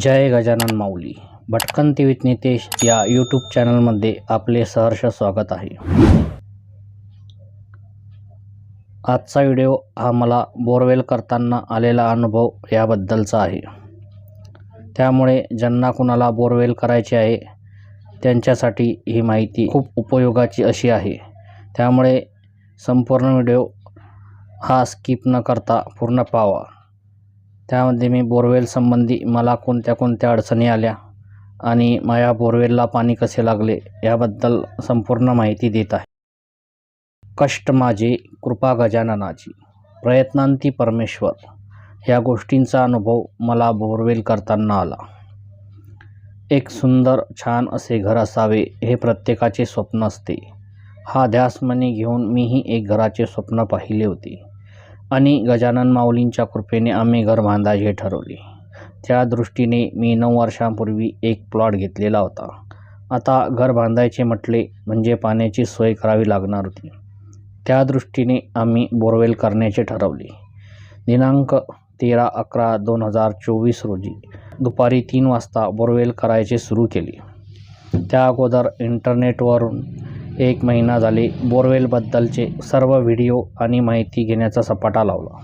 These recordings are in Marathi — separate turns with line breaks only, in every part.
जय गजानन माऊली. भटकंती विथ नितेश या यूट्यूब चॅनलमध्ये आपले सहर्ष स्वागत आहे. आजचा व्हिडिओ हा मला बोरवेल करताना आलेला अनुभव याबद्दलचा आहे. त्यामुळे ज्यांना कुणाला बोरवेल करायचे आहे त्यांच्यासाठी ही माहिती खूप उपयोगाची अशी आहे. त्यामुळे संपूर्ण व्हिडिओ हा स्किप न करता पूर्ण पावा. त्यामध्ये मी बोरवेल संबंधी मला कोणत्या कोणत्या अडचणी आल्या आणि माझ्या बोरवेलला पाणी कसे लागले याबद्दल संपूर्ण माहिती देत आहे. कष्ट माझे कृपा गजाननाची प्रयत्नांती परमेश्वर. या गोष्टींचा अनुभव मला बोरवेल करताना आला. एक सुंदर छान असे घर असावे हे प्रत्येकाचे स्वप्न असते. हा ध्यासमनी घेऊन मीही एक घराचे स्वप्न पाहिले होते. आणि गजानन माऊलींच्या कृपेने आम्ही घर बांधायचे ठरवले. त्या दृष्टीने मी नऊ वर्षांपूर्वी एक प्लॉट घेतलेला होता. आता घर बांधायचे म्हटले म्हणजे पाण्याची सोय करावी लागणार होती. त्या दृष्टीने आम्ही बोरवेल करण्याचे ठरवले. दिनांक तेरा अकरा दोन हजार चोवीस रोजी दुपारी तीन वाजता बोरवेल करायचे सुरू केले. त्या अगोदर इंटरनेटवरून एक महिना झाले बोरवेलबद्दलचे सर्व व्हिडिओ आणि माहिती घेण्याचा सपाटा लावला.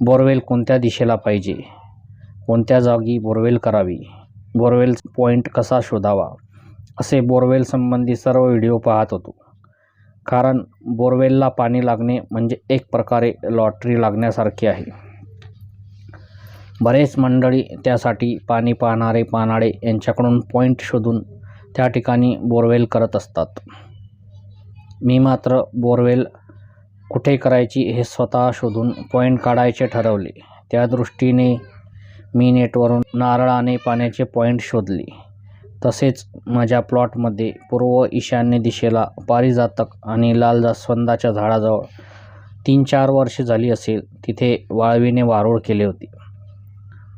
बोरवेल कोणत्या दिशेला पाहिजे? कोणत्या जागी बोरवेल करावी? बोरवेल पॉईंट कसा शोधावा? असे बोरवेल संबंधी सर्व व्हिडिओ पाहत होतो. कारण बोरवेलला पाणी लागणे म्हणजे एक प्रकारे लॉटरी लागण्यासारखी आहे. बरेच मंडळी त्यासाठी पाणी पाहणारे पानाडे यांच्याकडून पॉईंट शोधून त्या ठिकाणी बोरवेल करत असतात. मी मात्र बोरवेल कुठे करायची हे स्वतः शोधून पॉईंट काढायचे ठरवले. त्या दृष्टीने मी नेटवरून नारळाने पाण्याचे पॉईंट शोधले. तसेच माझ्या प्लॉटमध्ये पूर्व ईशान्य दिशेला पारिजातक आणि लाल जास्वंदाच्या झाडाजवळ तीन चार वर्ष झाली असेल तिथे वाळवीने वारूळ केले होते.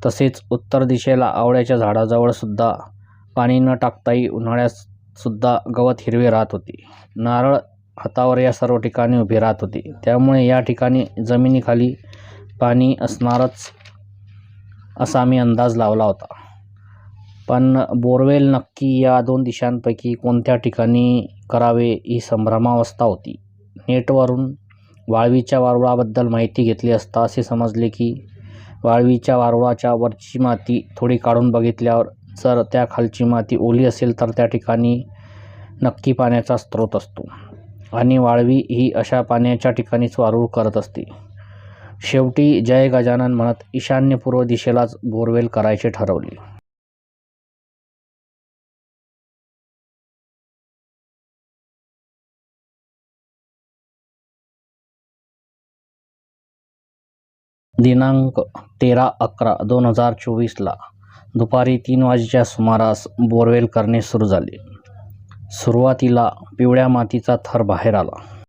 तसेच उत्तर दिशेला आवळ्याच्या झाडाजवळसुद्धा पाणी न टाकताही उन्हाळ्यात सुद्धा गवत हिरवे राहत होते. नारळ हातावर या सर्व ठिकाणी उभे राहत होते. त्यामुळे या ठिकाणी जमिनीखाली पाणी असणारच असा मी अंदाज लावला होता. पण बोरवेल नक्की या दोन दिशांपैकी कोणत्या ठिकाणी करावे ही संभ्रमावस्था होती. नेटवरून वाळवीच्या वारुळाबद्दल माहिती घेतली असता असे समजले की वाळवीच्या वारुळाच्या वरची माती थोडी काढून बघितल्यावर जर त्या खालची माती ओली असेल तर त्या ठिकाणी नक्की पाण्याचा स्रोत असतो. आणि वाळवी ही अशा पाण्याच्या ठिकाणीच वारूळ करत असते. शेवटी जय गजानन म्हणत ईशान्य पूर्व दिशेलाच बोरवेल करायचे ठरवले. दिनांक तेरा अकरा दोन हजार चोवीसला दुपारी तीन वाजेच्या सुमारास बोरवेल करणे सुरू झाले. सुरुवातीला पिवळ्या मातीचा थर बाहेर आला.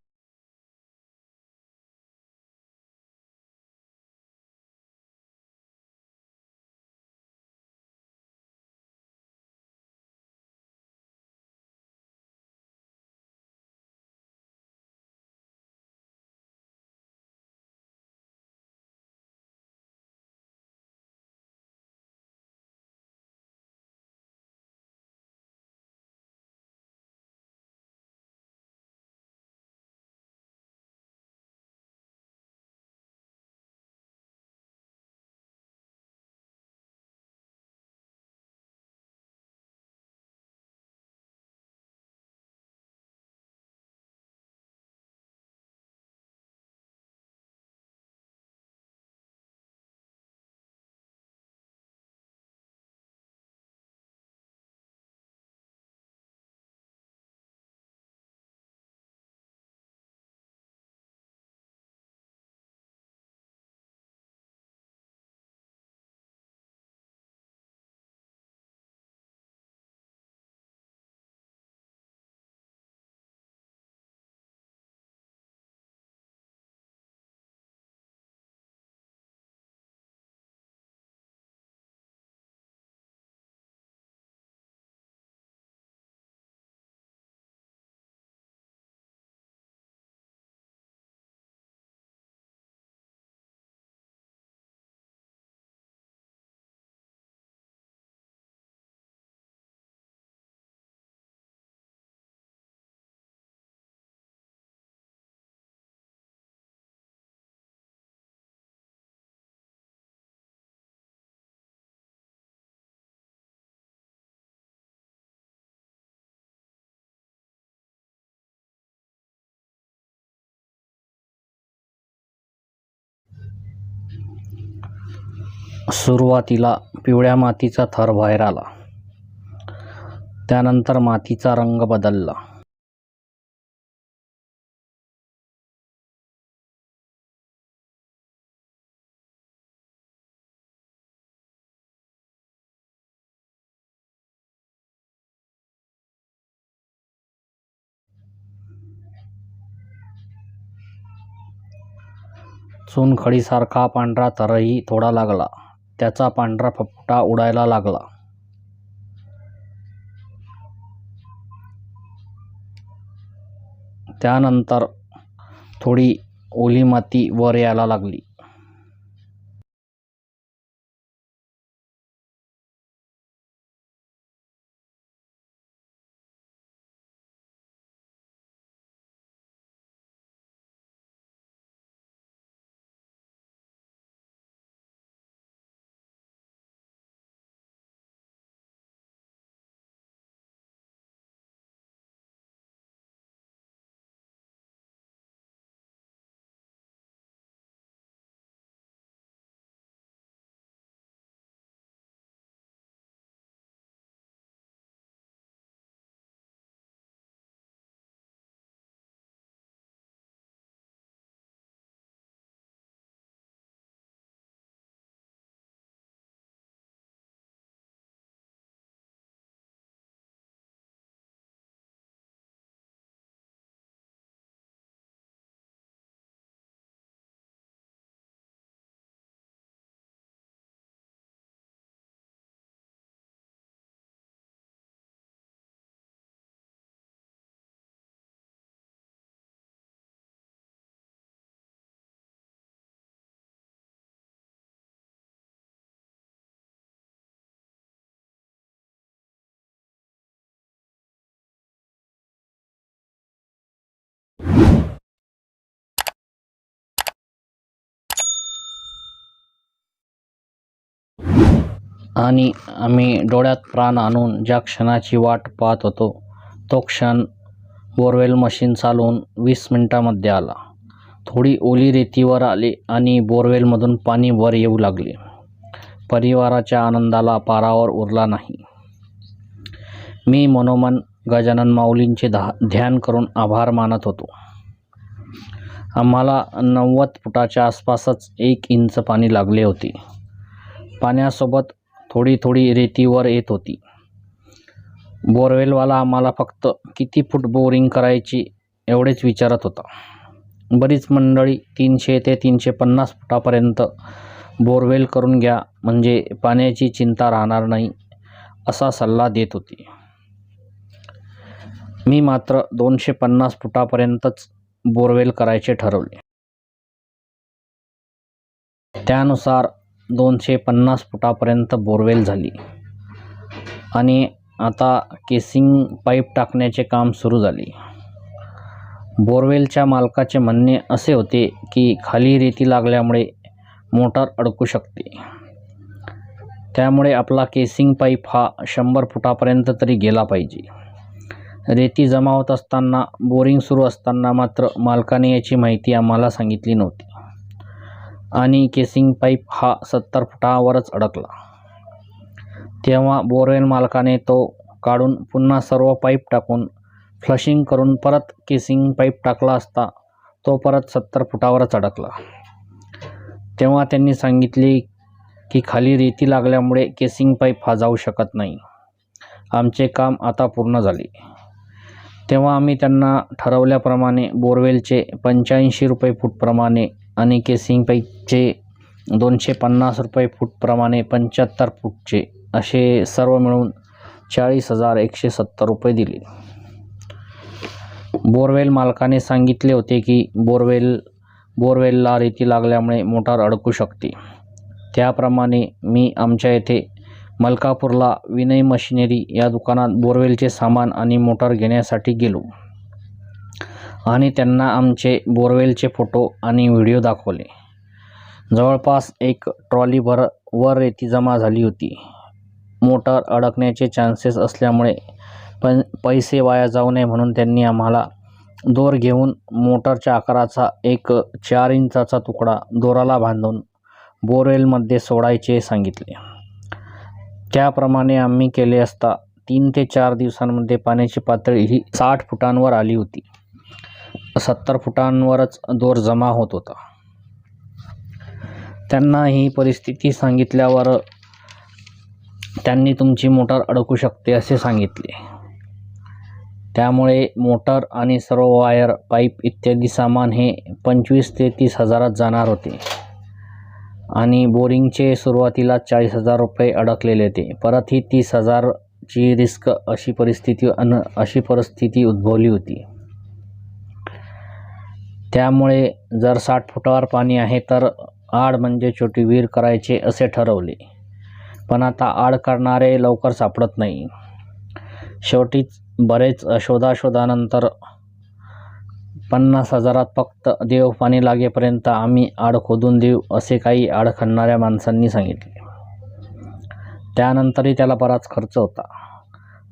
सुरुवातीला पिवळ्या मातीचा थर बाहेर आला. त्यानंतर मातीचा रंग बदलला. चुनखडीसारखा पांढरा थरही थोडा लागला. त्याचा पांढरा फपटा उडायला लागला. त्यानंतर थोडी ओली माती वर यायला लागली. आणि आम्ही डोळ्यात प्राण आणून ज्या क्षणाची वाट पाहत होतो तो क्षण बोरवेल मशीन चालवून वीस मिनिटामध्ये आला. थोडी ओली रेतीवर आली आणि बोरवेलमधून पाणी वर येऊ लागले. परिवाराच्या आनंदाला पारावर उरला नाही. मी मनोमन गजानन माऊलींचे धा ध्यान करून आभार मानत होतो. आम्हाला नव्वद फुटाच्या आसपासच एक इंच पाणी लागले होते. पाण्यासोबत थोडी थोडी रेतीवर येत होती. बोरवेलवाला आम्हाला फक्त किती फूट बोरिंग करायची एवढेच विचारत होता. बरीच मंडळी तीनशे ते तीनशे पन्नास फुटापर्यंत बोरवेल करून घ्या म्हणजे पाण्याची चिंता राहणार नाही असा सल्ला देत होती. मी मात्र दोनशे पन्नास फुटापर्यंतच बोरवेल करायचे ठरवले. त्यानुसार दोनशे पन्नास फुटापर्यंत बोरवेल झाली. आणि आता केसिंग पाईप टाकण्याचे काम सुरू झाले. बोरवेलच्या मालकाचे म्हणणे असे होते की खाली रेती लागल्यामुळे मोटार अडकू शकते. त्यामुळे आपला केसिंग पाईप हा शंभर फुटापर्यंत तरी गेला पाहिजे. रेती जमा होत असताना बोरिंग सुरू असताना मात्र मालकाने याची माहिती आम्हाला सांगितली नव्हती. आणि केसिंग पाईप हा सत्तर फुटावरच अडकला. तेव्हा बोरवेल मालकाने तो काढून पुन्हा सर्व पाईप टाकून फ्लशिंग करून परत केसिंग पाईप टाकला असता तो परत सत्तर फुटावरच अडकला. तेव्हा त्यांनी सांगितले की खाली रेती लागल्यामुळे केसिंग पाईप हा जाऊ शकत नाही. आमचे काम आता पूर्ण झाले. तेव्हा आम्ही त्यांना ठरवल्याप्रमाणे बोरवेलचे पंच्याऐंशी रुपये फूटप्रमाणे आणि केसिंग दोनशे पन्नास रुपये फूटप्रमाणे पंच्याहत्तर फूटचे असे सर्व मिळून चाळीस हजार एकशे सत्तर रुपये दिले. बोरवेल मालकाने सांगितले होते की बोरवेल बोरवेलला रेती लागल्यामुळे मोटार अडकू शकते. त्याप्रमाणे मी आमच्या येथे मलकापूरला विनय मशिनरी या दुकानात बोरवेलचे सामान आणि मोटार घेण्यासाठी गेलो. आणि त्यांना आमचे बोरवेलचे फोटो आणि व्हिडिओ दाखवले. जवळपास एक ट्रॉलीभर वर रेती जमा झाली होती. मोटार अडकण्याचे चान्सेस असल्यामुळे पण पैसे वाया जाऊ नये म्हणून त्यांनी आम्हाला दोर घेऊन मोटारच्या आकाराचा एक चार इंचाचा तुकडा दोराला बांधून बोरवेलमध्ये सोडायचे सांगितले. त्याप्रमाणे आम्ही केले असता तीन ते चार दिवसांमध्ये पाण्याची पातळी ही साठ फुटांवर आली होती. सत्तर फुटांवरच दोर जमा होत होता. त्यांना ही परिस्थिती सांगितल्यावर त्यांनी तुमची मोटार अडकू शकते असे सांगितले. त्यामुळे मोटर आणि सर्व वायर पाईप इत्यादी सामान हे पंचवीस ते तीस हजारात जाणार होते. आणि बोरिंगचे सुरुवातीला चाळीस हजार रुपये अडकलेले होते. परत ही तीस हजारची रिस्क अशी परिस्थिती अन अशी परिस्थिती उद्भवली होती. त्यामुळे जर साठ फुटावर पाणी आहे तर आड म्हणजे छोटी विहीर करायचे असे ठरवले. पण आता आड करणारे लवकर सापडत नाही. शेवटीच बरेच शोधाशोधानंतर पन्नास हजारात फक्त देव पाणी लागेपर्यंत आम्ही आड खोदून देऊ असे काही आड खणणाऱ्या माणसांनी सांगितले. त्यानंतरही त्याला बराच खर्च होता.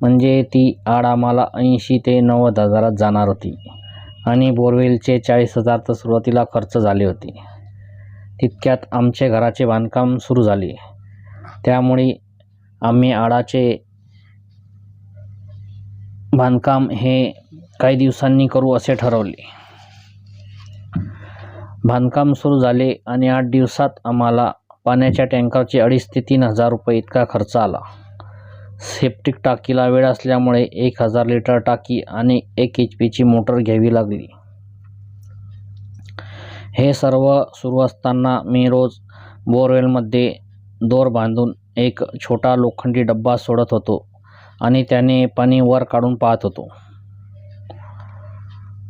म्हणजे ती आड आम्हाला ऐंशी ते नव्वद हजारात जाणार होती आणि बोरवेलचे चाळीस हजार तर सुरुवातीला खर्च झाले होते. तितक्यात आमचे घराचे बांधकाम सुरू झाले. त्यामुळे आम्ही आडाचे बांधकाम हे काही दिवसांनी करू असे ठरवले. बांधकाम सुरू झाले आणि आठ दिवसात आम्हाला पाण्याच्या टँकरचे अडीच ते तीन हजार रुपये इतका खर्च आला. सेप्टिक टाकीला वेळ असल्यामुळे एक हजार लिटर टाकी आणि एक एच पीची मोटर घ्यावी लागली. हे सर्व सुरू असताना मी रोज बोरवेलमध्ये दोर बांधून एक छोटा लोखंडी डब्बा सोडत होतो आणि त्याने पाणी वर काढून पाहत होतो.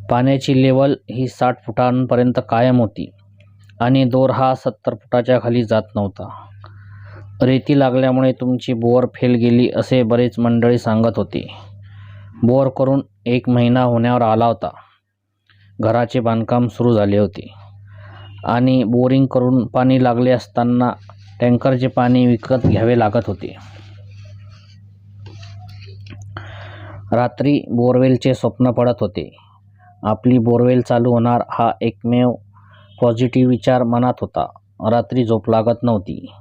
पाण्याची लेवल ही साठ फुटांपर्यंत कायम होती आणि दोर हा सत्तर फुटाच्या खाली जात नव्हता. रेती लागल्यामुळे तुमची बोअर फेल गेली असे बरेच मंडळी सांगत होते. बोअर करून एक महिना होण्यावर आला होता. घराचे बांधकाम सुरू झाले होते. आणि बोरिंग करून पाणी लागले असताना टँकरचे पाणी विकत घ्यावे लागत होते. रात्री बोरवेलचे स्वप्न पडत होते. आपली बोरवेल चालू होणार हा एकमेव पॉझिटिव्ह विचार मनात होता. रात्री झोप लागत नव्हती.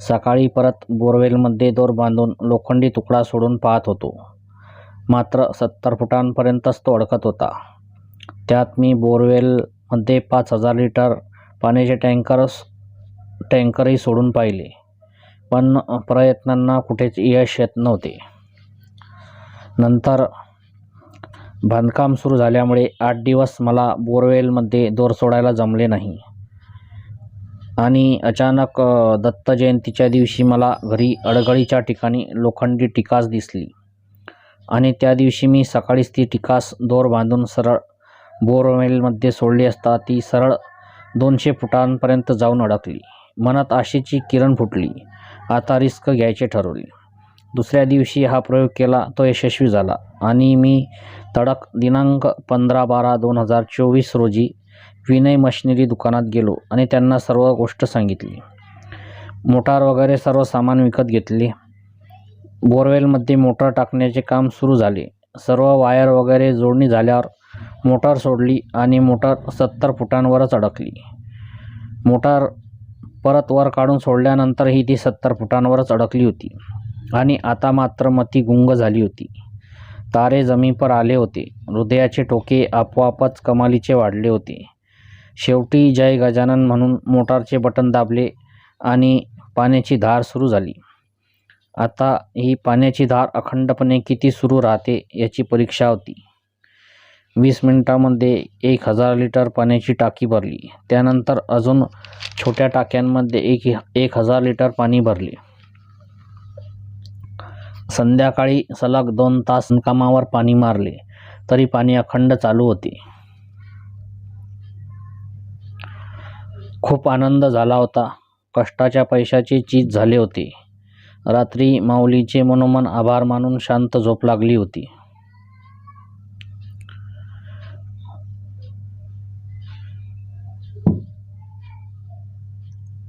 सकाळी परत बोरवेलमध्ये दोर बांधून लोखंडी तुकडा सोडून पाहत होतो. मात्र सत्तर फुटांपर्यंतच तो अडकत होता. त्यात मी बोरवेलमध्ये पाच हजार लिटर पाण्याचे टँकरस टँकरही सोडून पाहिले. पण प्रयत्नांना कुठेच यश येत नव्हते. नंतर बांधकाम सुरू झाल्यामुळे आठ दिवस मला बोरवेलमध्ये दोर सोडायला जमले नाही. आणि अचानक दत्त जयंतीच्या दिवशी मला घरी अडगळीच्या ठिकाणी लोखंडी टिकास दिसली. आणि त्या दिवशी मी सकाळीच ती टिकास दोर बांधून सरळ बोरवेलमध्ये सोडली असता ती सरळ दोनशे फुटांपर्यंत जाऊन अडकली. मनात आशेची किरण फुटली. आता रिस्क घ्यायचे ठरवले. दुसऱ्या दिवशी हा प्रयोग केला तो यशस्वी झाला. आणि मी तडक दिनांक पंधरा बारा दोन हजार चोवीस रोजी विनय मशिनरी दुकानात गेलो आणि त्यांना सर्व गोष्ट सांगितली. मोटार वगैरे सर्व सामान विकत घेतले. बोरवेलमध्ये मोटार टाकण्याचे काम सुरू झाले. सर्व वायर वगैरे जोडणी झाल्यावर मोटार सोडली आणि मोटार सत्तर फुटांवरच अडकली. मोटार परत वर काढून सोडल्यानंतरही ती सत्तर फुटांवरच अडकली होती. आणि आता मात्र मती गुंग झाली होती. तारे जमीनपर आले होते. हृदयाचे टोके आपोआपच कमालीचे वाढले होते. शेवटी जय गजानन म्हणून मोटारचे बटन दाबले आणि पाण्याची धार सुरू झाली. आता ही पाण्याची धार अखंडपणे किती सुरू राहते याची परीक्षा होती. वीस मिनिटामध्ये एक हजार लिटर पाण्याची टाकी भरली. त्यानंतर अजून छोट्या टाक्यांमध्ये एक एक हजार लिटर पाणी भरले. संध्याकाळी सलग दोन तास कामावर पाणी मारले तरी पाणी अखंड चालू होते. खूप आनंद झाला होता. कष्टाच्या पैशाची चीज झाले होते. रात्री माऊलीचे मनोमन आभार मानून शांत झोप लागली होती.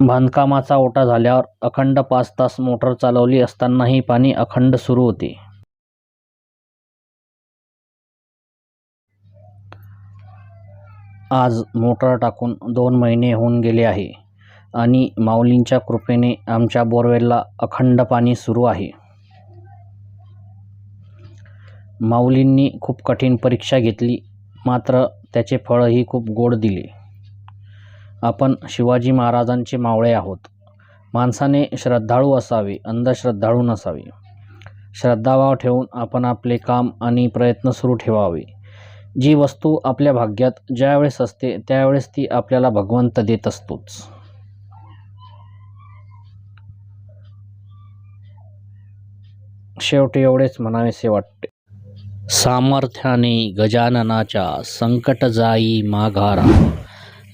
बांधकामाचा ओटा झाल्यावर अखंड पाच तास मोटर चालवली असतानाही पाणी अखंड सुरू होते. आज मोटर टाकून दोन महिने होऊन गेले आहे आणि माऊलींच्या कृपेने आमच्या बोरवेलला अखंड पाणी सुरू आहे. माऊलींनी खूप कठीण परीक्षा घेतली मात्र त्याचे फळही खूप गोड दिले. आपण शिवाजी महाराजांचे मावळे आहोत. माणसाने श्रद्धाळू असावे अंधश्रद्धाळू नसावे. श्रद्धाभाव ठेवून आपण आपले काम आणि प्रयत्न सुरू ठेवावे. जी वस्तू आपल्या भाग्यात ज्यावेळेस असते त्यावेळेस ती आपल्याला भगवंत देत असतोच. शेवटी एवढेच म्हणावेसे वाटते. सामर्थ्याने गजाननाच्या संकट जाई माघारा.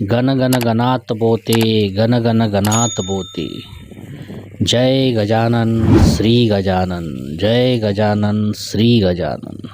गण गणात बोते गण गण गणात बोते। जय गजानन श्री गजानन जय गजानन श्री गजानन।